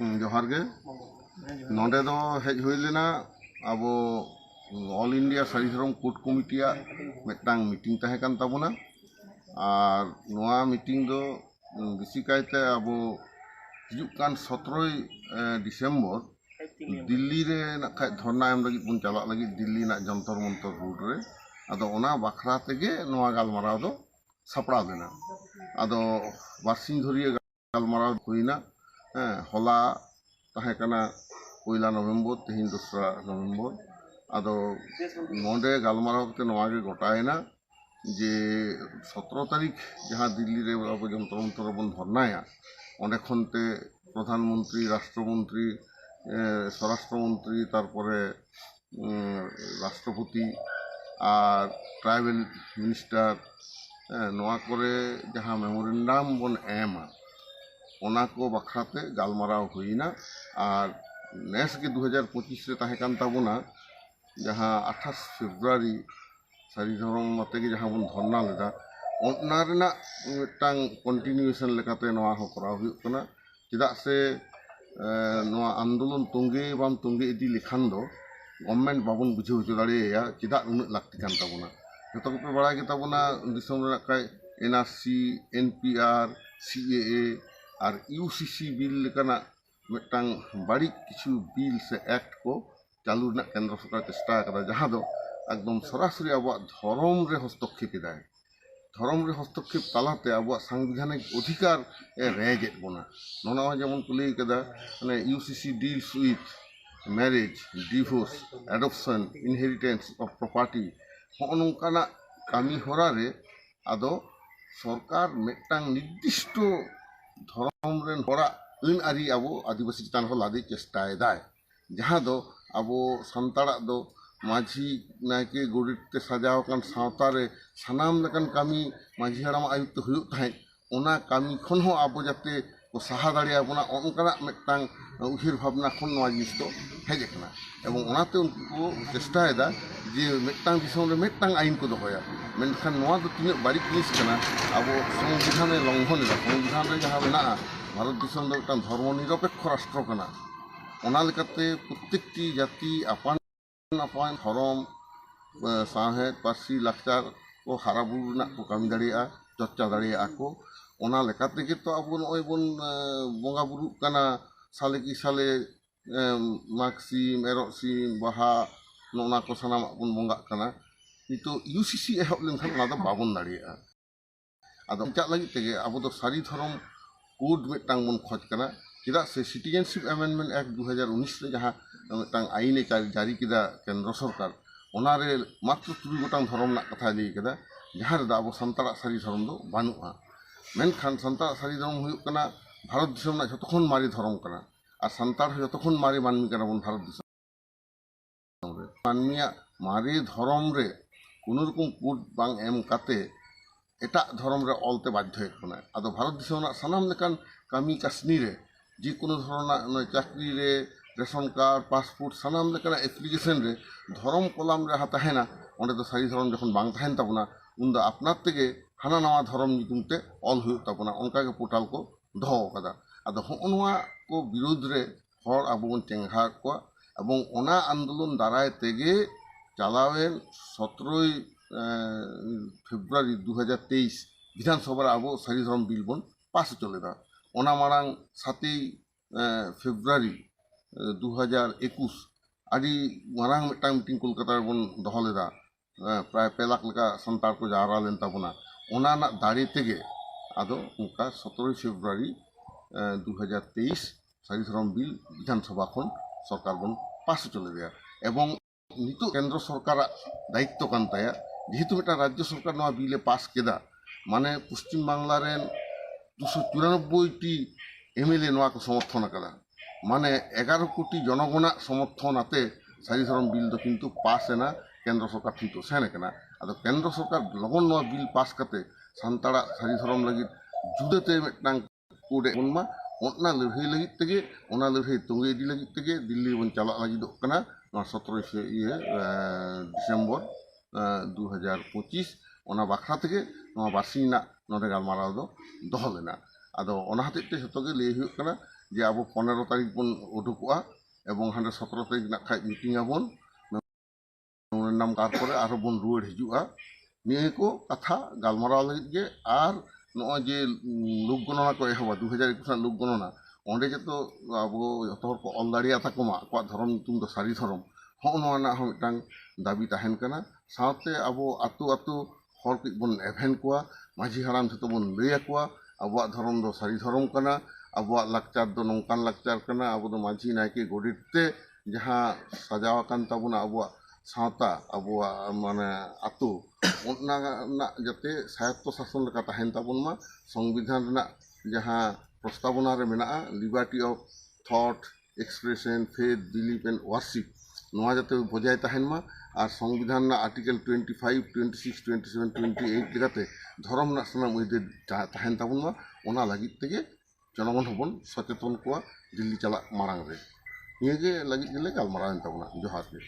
ᱡᱚᱦᱟᱨ ᱜᱮ ᱱᱚᱰᱮ ᱫᱚ ᱦᱮᱡ ᱦᱩᱭ ᱞᱮᱱᱟ ᱟᱵᱚ ᱚᱞ ᱤᱱᱰᱤᱭᱟ ᱥᱟᱹᱨᱤ ᱫᱷᱚᱨᱚᱢ ᱠᱳᱰ ᱠᱚᱢᱤᱴᱤᱭᱟᱜ ᱢᱤᱫᱴᱟᱝ ᱢᱤᱴᱤᱝ ᱛᱟᱦᱮᱸ ᱠᱟᱱ ᱛᱟᱵᱚᱱᱟ ᱟᱨ ᱱᱚᱣᱟ ᱢᱤᱴᱤᱝ ᱫᱚ ᱵᱮᱥᱤ ᱠᱟᱭᱛᱮ ᱟᱵᱚ ᱦᱤᱡᱩᱜ ᱠᱟᱱ ᱥᱚᱛᱨᱚᱭ ᱰᱤᱥᱮᱢᱵᱚᱨ ᱫᱤল্ᱞᱤ ᱨᱮ ᱱᱟᱠᱷᱟᱡ ᱫᱷᱚᱨᱱᱟ ᱮᱢ ᱞᱟᱹᱜᱤᱫ ᱵᱚᱱ ᱪᱟᱞᱟᱜ ᱞᱟᱹᱜᱤᱫ ᱫᱤᱞᱞᱤ ᱨᱮᱱᱟᱜ ᱡᱚᱱᱛᱚᱨ ᱢᱚᱱᱛᱚᱨ ᱨᱳᱰ ᱨᱮ ᱟᱫᱚ ᱚᱱᱟ ᱵᱟᱠᱷᱨᱟ ᱛᱮᱜᱮ ᱱᱚᱣᱟ ᱜᱟᱞᱢᱟᱨᱟᱣ ᱫᱚ ᱥᱟᱯᱲᱟᱣ ᱞᱮᱱᱟ ᱟᱫᱚ ᱵᱟᱨᱥᱤᱧ ᱫᱷᱩᱨᱭᱟᱹ ᱜᱟᱞᱢᱟᱨᱟᱣ ᱦᱩᱭᱱᱟ ᱦᱮᱸ ᱦᱚᱞᱟ ᱛᱟᱦᱮᱸ ᱠᱟᱱᱟ ᱯᱚᱭᱞᱟ ᱱᱚᱵᱷᱮᱢᱵᱚᱨ ᱛᱮᱦᱮᱧ ᱫᱚᱥᱨᱟ ᱱᱚᱵᱷᱮᱢᱵᱚᱨ ᱟᱫᱚ ᱱᱚᱰᱮ ᱜᱟᱞᱢᱟᱨᱟᱣ ᱠᱟᱛᱮ ᱱᱚᱣᱟ ᱜᱮ ᱜᱚᱴᱟᱭᱮᱱᱟ ᱡᱮ ᱥᱚᱛᱨᱚ ᱛᱟᱹᱨᱤᱠᱷ ᱡᱟᱦᱟᱸ ᱫᱤল্লি ᱨᱮ ᱟᱵᱚ ᱡᱚᱱᱛᱚᱨ ᱢᱚᱱᱛᱚᱨ ᱨᱮᱵᱚᱱ ᱫᱷᱚᱨᱱᱟᱭᱟ ᱚᱸᱰᱮ ᱠᱷᱚᱱ ᱛᱮ ᱯᱨᱚᱫᱷᱟᱱ ᱢᱚᱱᱛᱨᱤ ᱨᱟᱥᱴᱨᱚ ᱢᱚᱱᱛᱨᱤ স্বরাষ্ট্র মন্ত্রী তারপরে রাষ্ট্রপতি আর ট্রাইবেল মিনিস্টার ᱱᱚᱣᱟ ᱠᱚᱨᱮ ᱡᱟᱦᱟᱸ ᱢᱮᱢᱳᱨᱮᱱᱰᱟᱢ ᱵᱚᱱ ᱮᱢᱟ ᱚᱱᱟ ᱠᱚ ᱵᱟᱠᱷᱨᱟᱛᱮ ᱜᱟᱞᱢᱟᱨᱟᱣ ᱦᱩᱭᱱᱟ ᱟᱨ ᱱᱮᱥᱜᱮ ᱫᱩ ᱦᱟᱡᱟᱨ ᱯᱚᱸᱪᱤᱥ ᱨᱮ ᱛᱟᱦᱮᱸ ᱠᱟᱱ ᱛᱟᱵᱚᱱᱟ ᱡᱟᱦᱟᱸ ᱟᱴᱷᱟᱥ ᱯᱷᱮᱵᱽᱨᱩᱣᱟᱨᱤ ᱥᱟᱹᱨᱤ ᱫᱷᱚᱨᱚᱢ ᱟᱛᱮᱜᱮ ᱡᱟᱦᱟᱸ ᱵᱚᱱ ᱫᱷᱚᱨᱱᱟ ᱞᱮᱫᱟ ᱚᱱᱟ ᱨᱮᱱᱟᱜ ᱢᱤᱫᱴᱟᱝ ᱠᱚᱱᱴᱤᱱᱤᱩᱭᱮᱥᱚᱱ ᱞᱮᱠᱟᱛᱮ ᱱᱚᱣᱟ ᱦᱚᱸ ᱠᱚᱨᱟᱣ ᱦᱩᱭᱩᱜ ᱠᱟᱱᱟ ᱪᱮᱫᱟᱜ ᱥᱮ ᱱᱚᱣᱟ ᱟᱱᱫᱳᱞᱚᱱ ᱛᱚᱸᱜᱮ ᱵᱟᱢ ᱛᱚᱸᱜᱮ ᱤᱫᱤ ᱞᱮᱠᱷᱟᱱ ᱫᱚ ᱜᱚᱵᱷᱢᱮᱱᱴ ᱵᱟᱵᱚᱱ ᱵᱩᱡᱷᱟᱹᱣ ᱦᱚᱪᱚ ᱫᱟᱲᱮᱭᱟᱭᱟ ᱪᱮᱫᱟᱜ ᱱᱩᱱᱟᱹᱜ ᱞᱟᱹᱠᱛᱤ ᱠᱟᱱ ᱛᱟᱵᱚᱱᱟ ᱡᱚᱛᱚ ᱠᱚᱯᱮ ᱵᱟᱲᱟᱭ ᱜᱮᱛᱟᱵᱚᱱᱟ ᱫᱤᱥᱚᱢ ᱨᱮᱱᱟᱜ ᱠᱷᱟᱡ এনআরসি এনপিআর সিএএ ᱟᱨ ᱤᱭᱩ ᱥᱤ ᱥᱤ ᱵᱤᱞ ᱞᱮᱠᱟᱱᱟᱜ ᱢᱤᱫᱴᱟᱝ ᱵᱟᱹᱲᱤᱡ ᱠᱤᱪᱷᱩ ᱵᱤᱞ ᱥᱮ ᱮᱠᱴ ᱠᱚ ᱪᱟᱹᱞᱩ ᱨᱮᱱᱟᱜ ᱠᱮᱱᱫᱨᱚ ᱥᱚᱨᱠᱟᱨ ᱪᱮᱥᱴᱟ ᱟᱠᱟᱫᱟ ᱡᱟᱦᱟᱸ ᱫᱚ ᱮᱠᱫᱚᱢ ᱥᱚᱨᱟᱥᱚᱨᱤ ᱟᱵᱚᱣᱟᱜ ᱫᱷᱚᱨᱚᱢ ᱨᱮ ᱦᱚᱥᱛᱚᱠᱷᱮᱯ ᱮᱫᱟᱭ ᱫᱷᱚᱨᱚᱢ ᱨᱮ ᱦᱚᱥᱛᱚᱠᱷᱮᱯ ᱛᱟᱞᱟᱛᱮ ᱟᱵᱚᱣᱟᱜ ᱥᱟᱝᱵᱤᱫᱷᱟᱱᱤᱠ ᱚᱫᱷᱤᱠᱟᱨ ᱮ ᱨᱮᱡᱮᱫ ᱵᱚᱱᱟ ᱱᱚᱣᱟ ᱦᱚᱸ ᱡᱮᱢᱚᱱ ᱠᱚ ᱞᱟᱹᱭ ᱠᱟᱫᱟ ᱢᱟᱱᱮ U C C deals with marriage divorce adoption inheritance of property ᱦᱚᱸᱜᱼᱚ ᱱᱚᱝᱠᱟᱱᱟᱜ ᱠᱟᱹᱢᱤ ᱦᱚᱨᱟ ᱨᱮ ᱟᱫᱚ ᱥᱚᱨᱠᱟᱨ ᱢᱤᱫᱴᱟᱝ ᱱᱤᱨᱫᱤᱥᱴᱚ ᱫᱷᱚᱨᱚᱢ ᱨᱮᱱ ᱦᱚᱲᱟᱜ ᱟᱹᱱ ᱟᱹᱨᱤ ᱟᱵᱚ ᱟᱹᱫᱤᱵᱟᱹᱥᱤ ᱪᱮᱛᱟᱱ ᱦᱚᱸ ᱞᱟᱫᱮ ᱪᱮᱥᱴᱟᱭᱮᱫᱟᱭ ᱡᱟᱦᱟᱸ ᱫᱚ ᱟᱵᱚ ᱥᱟᱱᱛᱟᱲᱟᱜ ᱫᱚ ᱢᱟᱹᱡᱷᱤ ᱱᱟᱭᱠᱮ ᱜᱚᱰᱮᱛ ᱛᱮ ᱥᱟᱡᱟᱣ ᱟᱠᱟᱱ ᱥᱟᱶᱛᱟ ᱨᱮ ᱥᱟᱱᱟᱢ ᱞᱮᱠᱟᱱ ᱠᱟᱹᱢᱤ ᱢᱟᱹᱡᱷᱤ ᱦᱟᱲᱟᱢᱟᱜ ᱟᱹᱭᱩᱨ ᱛᱮ ᱦᱩᱭᱩᱜ ᱛᱟᱦᱮᱸᱫ ᱚᱱᱟ ᱠᱟᱹᱢᱤ ᱠᱷᱚᱱ ᱦᱚᱸ ᱟᱵᱚ ᱡᱟᱛᱮ ᱠᱚ ᱥᱟᱦᱟ ᱫᱟᱲᱮᱭᱟᱵᱚᱱᱟ ᱚᱱᱠᱟᱱᱟᱜ ᱢᱤᱫᱴᱟᱝ ᱩᱭᱦᱟᱹᱨ ᱵᱷᱟᱵᱽᱱᱟ ᱠᱷᱚᱱ ᱱᱚᱣᱟ ᱡᱤᱱᱤᱥ ᱫᱚ ᱦᱮᱡ ᱟᱠᱟᱱᱟ ᱮᱵᱚᱝ ᱚᱱᱟᱛᱮ ᱩᱱᱠᱩ ᱠᱚ ᱪᱮᱥᱴᱟᱭᱮᱫᱟ ᱡᱮ ᱢᱤᱫᱴᱟᱝ ᱫᱤᱥᱚᱢ ᱨᱮ ᱢᱤᱫᱴᱟᱝ ᱟᱹᱭᱤᱱ ᱠᱚ ᱫᱚᱦᱚᱭᱟ ᱢᱮᱱᱠᱷᱟᱱ ᱱᱚᱣᱟ ᱫᱚ ᱛᱤᱱᱟᱹᱜ ᱵᱟᱹᱲᱤᱡ ᱡᱤᱱᱤᱥ ᱠᱟᱱᱟ ᱟᱵᱚ ᱥᱚᱝᱵᱤᱫᱷᱟᱱᱮ ᱞᱚᱝᱜᱷᱚᱱ ᱮᱫᱟ ᱥᱚᱝᱵᱤᱫᱷᱟᱱ ᱨᱮ ᱡᱟᱦᱟᱸ ᱢᱮᱱᱟᱜᱼᱟ ᱵᱷᱟᱨᱚᱛ ᱫᱤᱥᱚᱢ ᱫᱚ ᱢᱤᱫᱴᱟᱝ ᱫᱷᱚᱨᱢᱚ ᱱᱤᱨᱚᱯᱮᱠᱠᱷᱚ ᱨᱟᱥᱴᱨᱚ ᱠᱟᱱᱟ ᱚᱱᱟ ᱞᱮᱠᱟᱛᱮ ᱯᱨᱚᱛᱮᱠᱴᱤ ᱡᱟᱹᱛᱤ ᱟᱯᱟᱱ ᱟᱯᱟᱱ ᱫᱷᱚᱨᱚᱢ ᱥᱟᱶᱦᱮᱫ ᱯᱟᱹᱨᱥᱤ ᱞᱟᱠᱪᱟᱨ ᱠᱚ ᱦᱟᱨᱟᱵᱩᱨᱩ ᱨᱮᱱᱟᱜ ᱠᱚ ᱠᱟᱹᱢᱤ ᱫᱟᱲᱮᱭᱟᱜᱼᱟ ᱪᱚᱨᱪᱟ ᱫᱟᱲᱮᱭᱟᱜᱼᱟ ᱠᱚ ᱚᱱᱟ ᱞᱮᱠᱟ ᱛᱮᱜᱮ ᱛᱚ ᱟᱵᱚ ᱱᱚᱜᱼᱚᱭ ᱵᱚᱱ ᱵᱚᱸᱜᱟ ᱵᱩᱨᱩᱜ ᱠᱟᱱᱟ ᱥᱟᱞᱮ ᱠᱤ ᱥᱟᱞᱮ ᱢᱟᱜᱽ ᱥᱤᱢ ᱮᱨᱚᱜ ᱥᱤᱢ ᱵᱟᱦᱟ ᱚᱱᱟ ᱠᱚ ᱥᱟᱱᱟᱢᱟᱜ ᱵᱚᱱ ᱵᱚᱸᱜᱟᱜ ᱠᱟᱱᱟ ᱱᱤᱛᱚᱜ ᱤᱭᱩ ᱥᱤ ᱥᱤ ᱮᱦᱚᱵ ᱞᱮᱱᱠᱷᱟᱱ ᱚᱱᱟ ᱫᱚ ᱵᱟᱵᱚᱱ ᱫᱟᱲᱮᱭᱟᱜᱼᱟ ᱟᱫᱚ ᱪᱟᱜ ᱞᱟᱹᱜᱤᱫ ᱛᱮᱜᱮ ᱟᱵᱚ ᱫᱚ ᱥᱟᱹᱨᱤ ᱫᱷᱚᱨᱚᱢ ᱠᱳᱰ ᱢᱤᱫᱴᱟᱝ ᱵᱚᱱ ᱠᱷᱚᱡᱽ ᱠᱟᱱᱟ ᱪᱮᱫᱟᱜ ᱥᱮ ᱥᱤᱴᱤᱡᱮᱱᱥᱤᱯ ᱮᱢᱮᱱᱰᱢᱮᱱᱴ ᱮᱠᱴ ᱫᱩ ᱦᱟᱡᱟᱨ ᱩᱱᱤᱥ ᱨᱮ ᱡᱟᱦᱟᱸ ᱢᱤᱫᱴᱟᱝ ᱟᱹᱭᱤᱱᱮ ᱡᱟᱹᱨᱤ ᱠᱮᱫᱟ ᱠᱮᱱᱫᱨᱚ ᱥᱚᱨᱠᱟᱨ ᱚᱱᱟᱨᱮ ᱢᱟᱛᱨᱚ ᱛᱩᱨᱩᱭ ᱜᱚᱴᱟᱝ ᱫᱷᱚᱨᱚᱢ ᱨᱮᱱᱟᱜ ᱠᱟᱛᱷᱟᱭ ᱞᱟᱹᱭ ᱠᱟᱫᱟ ᱡᱟᱦᱟᱸ ᱨᱮᱫᱚ ᱟᱵᱚ ᱥᱟᱱᱛᱟᱲᱟᱜ ᱥᱟᱹᱨᱤ ᱫᱷᱚᱨᱚᱢ ᱫᱚ ᱵᱟᱹᱱᱩᱜᱼᱟ ᱢᱮᱱᱠᱷᱟᱱ ᱥᱟᱱᱛᱟᱲᱟᱜ ᱥᱟᱹᱨᱤ ᱫᱷᱚᱨᱚᱢ ᱦᱩᱭᱩᱜ ᱠᱟᱱᱟ ᱵᱷᱟᱨᱚᱛ ᱫᱤᱥᱚᱢ ᱨᱮᱱᱟᱜ ᱡᱚᱛᱚᱠᱷᱚᱱ ᱢᱟᱨᱮ ᱫᱷᱚᱨᱚᱢ ᱠᱟᱱᱟ ᱟᱨ ᱥᱟᱱᱛᱟᱲ ᱡᱚᱛᱚᱠᱷᱚᱱ ᱢᱟᱨᱮ ᱢᱟᱹᱱᱢᱤ ᱠᱟᱱᱟ ᱵᱚᱱ ᱵᱷᱟᱨᱚᱛ ᱫᱤᱥᱚᱢ ᱢᱟᱹᱱᱢᱤᱭᱟᱜ ᱢᱟᱨᱮ ᱫᱷᱚᱨᱚᱢ ᱨᱮ ᱠᱳᱱᱳ ᱨᱚᱠᱚᱢ ᱠᱳᱰ ᱵᱟᱝ ᱮᱢ ᱠᱟᱛᱮ ᱮᱴᱟᱜ ᱫᱷᱚᱨᱚᱢ ᱨᱮ ᱚᱞᱛᱮ ᱵᱟᱫᱽᱫᱷᱚᱭᱮᱫ ᱵᱚᱱᱟᱭ ᱟᱫᱚ ᱵᱷᱟᱨᱚᱛ ᱫᱤᱥᱚᱢ ᱨᱮᱱᱟᱜ ᱥᱟᱱᱟᱢ ᱞᱮᱠᱟᱱ ᱠᱟᱹᱢᱤ ᱠᱟᱹᱥᱱᱤ ᱨᱮ ᱡᱮᱠᱳᱱᱳ ᱫᱷᱚᱨᱚᱱᱟᱜ ᱪᱟᱹᱠᱨᱤ ᱨᱮ ᱨᱮᱥᱚᱱ ᱠᱟᱨᱰ ᱯᱟᱥᱯᱳᱨᱴ ᱥᱟᱱᱟᱢ ᱞᱮᱠᱟᱱᱟᱜ ᱮᱯᱞᱤᱠᱮᱥᱚᱱ ᱨᱮ ᱫᱷᱚᱨᱚᱢ ᱠᱚᱞᱟᱢ ᱨᱮ ᱛᱟᱦᱮᱱᱟ ᱚᱸᱰᱮ ᱫᱚ ᱥᱟᱹᱨᱤ ᱫᱷᱚᱨᱚᱢ ᱡᱚᱠᱷᱚᱱ ᱵᱟᱝ ᱛᱟᱦᱮᱱ ᱛᱟᱵᱚᱱᱟ ᱩᱱᱫᱚ ᱟᱯᱱᱟᱨ ᱛᱮᱜᱮ ᱦᱟᱱᱟ ᱱᱟᱣᱟ ᱫᱷᱚᱨᱚᱢ ᱧᱩᱛᱩᱢ ᱛᱮ ᱚᱞ ᱦᱩᱭᱩᱜ ᱛᱟᱵᱚᱱᱟ ᱚᱱᱠᱟᱜᱮ ᱯᱳᱨᱴᱟᱞ ᱠᱚ ᱫᱚᱦᱚ ᱟᱠᱟᱫᱟ ᱟᱫᱚ ᱦᱚᱜᱼᱚ ᱱᱚᱣᱟ ᱠᱚ ᱵᱤᱨᱩᱫᱽ ᱨᱮ ᱦᱚᱲ ᱟᱵᱚ ᱵᱚᱱ ᱪᱮᱸᱜᱷᱟᱣᱮᱫ ᱠᱚᱣᱟ এবং ওনা আন্দোলন দ্বারায় তেগে ᱪᱟᱞᱟᱣᱮᱱ সতেরোই ফেব্রুয়ারি দু ᱦᱟᱡᱟᱨ ᱛᱮᱭᱤᱥ বিধানসভার আবু সারি ধর্ম বিল বন পাস চলে দেওয়া ওনা মারাং সাতই ফেব্রুয়ারি দু হাজার একুশ আজি মারাং মিটাং মিটিং কলকাতার বন দহলেদা প্রায় পেলাক লেখা সন্তার কো জারা লেন তাবনা ওনা দাঁড়িয়ে থেকে আদো উনকা সতেরোই ফেব্রুয়ারি দু হাজার তেইশ সারি ধর্ম বিল বিধানসভা খন সরকার বন পাশে চলে যায়। এবং নিত কেন্দ্র সরকার দায়িত্ব কান কান্তায়, যেহেতু এটা রাজ্য সরকার নয় বিলে পাস কেদা মানে পশ্চিমবাংলার দুশো চুরানব্বইটি এমএলএ নয় সমর্থন আকাদা মানে এগারো কোটি জনগণা সমর্থন আতে সারিসরম বিল তো কিন্তু পাস এনা, কেন্দ্র সরকার ঠিক সেন কেনা। আদো কেন্দ্র সরকার লগন নয় বিল পাস কাতে সান্তাড়া সারিসরম লাগি জুদেতে মিটাং কোডে উন্মা ᱚᱱᱟ ᱞᱟᱹᱲᱦᱟᱹᱭ ᱞᱟᱹᱜᱤᱫ ᱛᱮᱜᱮ ᱚᱱᱟ ᱞᱟᱹᱲᱦᱟᱹᱭ ᱛᱚᱸᱜᱮ ᱤᱫᱤ ᱞᱟᱹᱜᱤᱫ ᱛᱮᱜᱮ ᱫᱤᱞᱞᱤ ᱵᱚᱱ ᱪᱟᱞᱟᱜ ᱞᱟᱹᱜᱤᱫᱚᱜ ᱠᱟᱱᱟ ᱱᱚᱣᱟ ᱥᱚᱛᱨᱚ ᱤᱭᱟᱹ ᱰᱤᱥᱮᱢᱵᱚᱨ ᱫᱩ ᱦᱟᱡᱟᱨ ᱯᱚᱸᱪᱤᱥ ᱚᱱᱟ ᱵᱟᱠᱷᱨᱟ ᱛᱮᱜᱮ ᱱᱚᱣᱟ ᱵᱟᱨᱥᱤᱧ ᱨᱮᱱᱟᱜ ᱱᱚᱰᱮ ᱜᱟᱞᱢᱟᱨᱟᱣ ᱫᱚ ᱫᱚᱦᱚ ᱞᱮᱱᱟ ᱟᱫᱚ ᱚᱱᱟ ᱦᱚᱛᱮᱡ ᱛᱮ ᱡᱷᱚᱛᱚ ᱜᱮ ᱞᱟᱹᱭ ᱦᱩᱭᱩᱜ ᱠᱟᱱᱟ ᱡᱮ ᱟᱵᱚ ᱯᱚᱱᱮᱨᱚ ᱛᱟᱹᱨᱤᱠᱷ ᱵᱚᱱ ᱩᱰᱩᱠᱚᱜᱼᱟ ᱮᱵᱚᱝ ᱦᱟᱸᱰᱮ ᱥᱚᱛᱨᱚ ᱛᱟᱹᱨᱤᱠᱷ ᱱᱟᱜ ᱠᱷᱟᱡ ᱢᱤᱴᱤᱝ ᱟᱵᱚᱱ ᱱᱟᱢ ᱛᱟᱨᱯᱚᱨᱮ ᱟᱨᱦᱚᱸ ᱵᱚᱱ ᱨᱩᱣᱟᱹᱲ ᱦᱤᱡᱩᱜᱼᱟ ᱱᱤᱭᱟᱹ ᱠᱚ ᱠᱟᱛᱷᱟ ᱜᱟᱞᱢᱟᱨᱟᱣ ᱞᱟᱹᱜᱤᱫ ᱜᱮ ᱟᱨ ᱱᱚᱜᱼᱚᱭ ᱡᱮ ᱞᱳᱠ ᱜᱚᱱᱚᱱᱟ ᱠᱚ ᱮᱦᱚᱵᱟ ᱫᱩ ᱦᱟᱡᱟᱨ ᱮᱠᱩᱥ ᱨᱮᱱᱟᱜ ᱞᱳᱠ ᱜᱚᱱᱚᱱᱟ ᱚᱸᱰᱮ ᱡᱚᱛᱚ ᱟᱵᱚ ᱡᱚᱛᱚ ᱦᱚᱲ ᱠᱚ ᱚᱞ ᱫᱟᱲᱮᱭᱟᱛᱟ ᱠᱚᱢᱟ ᱟᱠᱚᱣᱟᱜ ᱫᱷᱚᱨᱚᱢ ᱧᱩᱛᱩᱢ ᱫᱚ ᱥᱟᱹᱨᱤ ᱫᱷᱚᱨᱚᱢ ᱦᱚᱸᱜᱼᱚ ᱱᱚᱣᱟ ᱨᱮᱱᱟᱜ ᱦᱚᱸ ᱢᱤᱫᱴᱟᱝ ᱫᱟᱵᱤ ᱛᱟᱦᱮᱱ ᱠᱟᱱᱟ ᱥᱟᱶᱛᱮ ᱟᱵᱚ ᱟᱛᱳ ᱟᱛᱳ ᱦᱚᱲ ᱠᱟᱹᱡ ᱵᱚᱱ ᱮᱵᱷᱮᱱ ᱠᱚᱣᱟ ᱢᱟᱺᱡᱷᱤ ᱦᱟᱲᱟᱢ ᱡᱚᱛᱚ ᱵᱚᱱ ᱞᱟᱹᱭ ᱟᱠᱚᱣᱟ ᱟᱵᱚᱣᱟᱜ ᱫᱷᱚᱨᱚᱢ ᱫᱚ ᱥᱟᱹᱨᱤ ᱫᱷᱚᱨᱚᱢ ᱠᱟᱱᱟ ᱟᱵᱚᱣᱟᱜ ᱞᱟᱠᱪᱟᱨ ᱫᱚ ᱱᱚᱝᱠᱟᱱ ᱞᱟᱠᱪᱟᱨ ᱠᱟᱱᱟ ᱟᱵᱚ ᱫᱚ ᱢᱟᱺᱡᱷᱤ ᱱᱟᱭᱠᱮ ᱜᱚᱰᱮᱛ ᱛᱮ ᱡᱟᱦᱟᱸ ᱥᱟᱡᱟᱣ ᱟᱠᱟᱱ ᱛᱟᱵᱚᱱᱟ ᱟᱵᱚᱣᱟᱜ ᱥᱟᱶᱛᱟ ᱟᱵᱚᱣᱟᱜ ᱢᱟᱱᱮ ᱟᱛᱳ ᱚᱱᱟ ᱨᱮᱱᱟᱜ ᱡᱟᱛᱮ ᱥᱟᱭᱚᱛᱛᱚ ᱥᱟᱥᱚᱱ ᱞᱮᱠᱟ ᱛᱟᱦᱮᱱ ᱛᱟᱵᱚᱱ ᱢᱟ ᱥᱚᱝᱵᱤᱫᱷᱟᱱ ᱨᱮᱱᱟᱜ ᱡᱟᱦᱟᱸ ᱯᱨᱚᱥᱛᱟᱵᱚᱱᱟ ᱨᱮ ᱢᱮᱱᱟᱜᱼᱟ ᱞᱤᱵᱟᱨᱴᱤ ᱚᱯᱷ ᱛᱷᱚᱴ ᱮᱠᱥᱯᱨᱮᱥᱮᱱ ᱯᱷᱮᱛ ᱵᱤᱞᱤᱯ ᱮᱱᱰ ᱳᱣᱟᱨᱥᱤᱯ ᱱᱚᱣᱟ ᱡᱟᱛᱮ ᱵᱚᱡᱟᱭ ᱛᱟᱦᱮᱱ ᱢᱟ ᱟᱨ ᱥᱚᱝᱵᱤᱫᱷᱟᱱ ᱨᱮᱱᱟᱜ article twenty five twenty six twenty seven twenty eight ᱞᱮᱠᱟᱛᱮ ᱫᱷᱚᱨᱚᱢ ᱨᱮᱱᱟᱜ ᱥᱟᱱᱟᱢ ᱟᱹᱭᱫᱟᱹᱨ ᱛᱟᱦᱮᱱ ᱛᱟᱵᱚᱱ ᱢᱟ ᱚᱱᱟ ᱞᱟᱹᱜᱤᱫ ᱛᱮᱜᱮ ᱡᱚᱱᱚᱜᱚᱱ ᱦᱚᱸᱵᱚᱱ ᱥᱚᱪᱮᱛᱚᱱ ᱠᱚᱣᱟ ᱫᱤᱞᱞᱤ ᱪᱟᱞᱟᱜ ᱢᱟᱲᱟᱝ ᱨᱮ ᱱᱤᱭᱟᱹᱜᱮ ᱞᱟᱹᱜᱤᱫ ᱜᱮᱞᱮ ᱜᱟᱞᱢᱟᱨᱟᱣᱮᱱ ᱛᱟᱵᱚᱱᱟ ᱡᱚᱦᱟᱨ ᱜᱮ